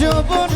যৌবন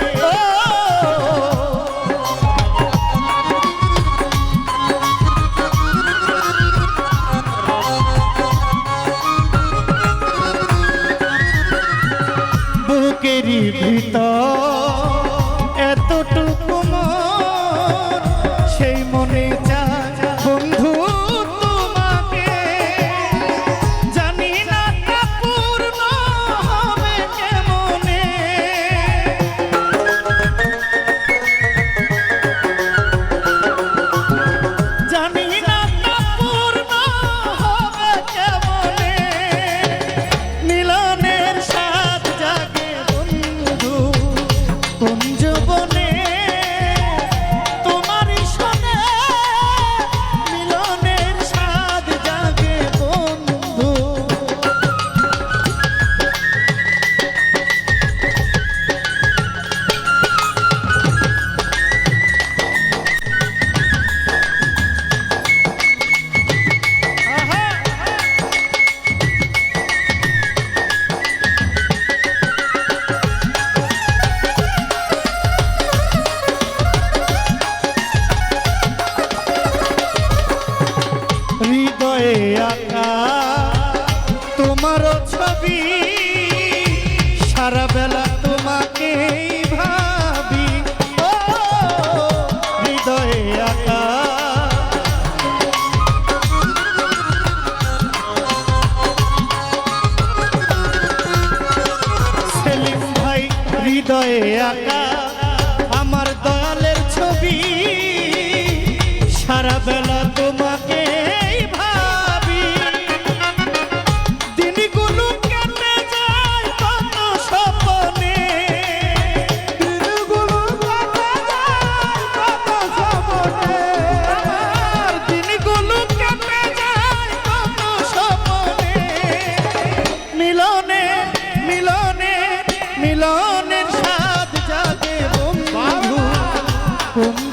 সারা বেলা তোমাকে ভাবি। ও হৃদয়ে আকা। সেলিম ভাই হৃদয়ে আকা।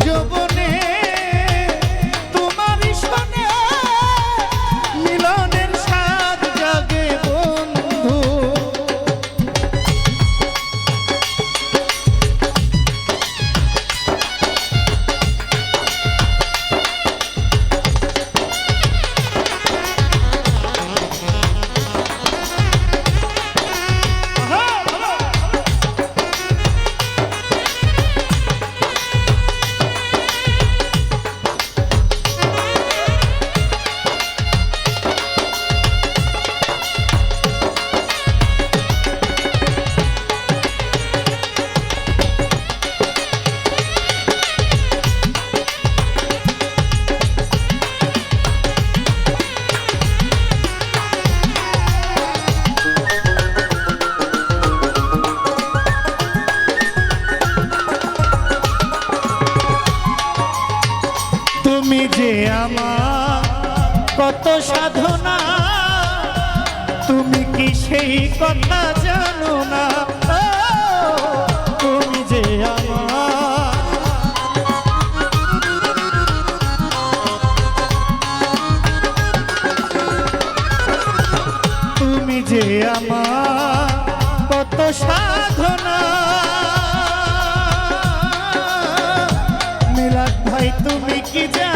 yo por কত সাধনা। তুমি কি সেই কথা জানো না? তুমি যে তুমি যে আমার কত সাধনা। মিলাদ ভাই, তুমি কি যে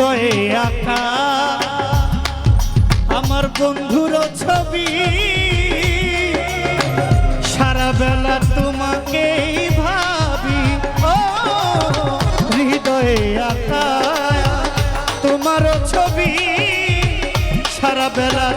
হৃদয়ে আঁকা। আমার বন্ধুর ছবি। সারা বেলা তোমাকে ভাবি। ও, হৃদয়ে আঁকা তোমার ছবি। সারা বেলা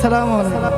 আসসালামু আলাইকুম।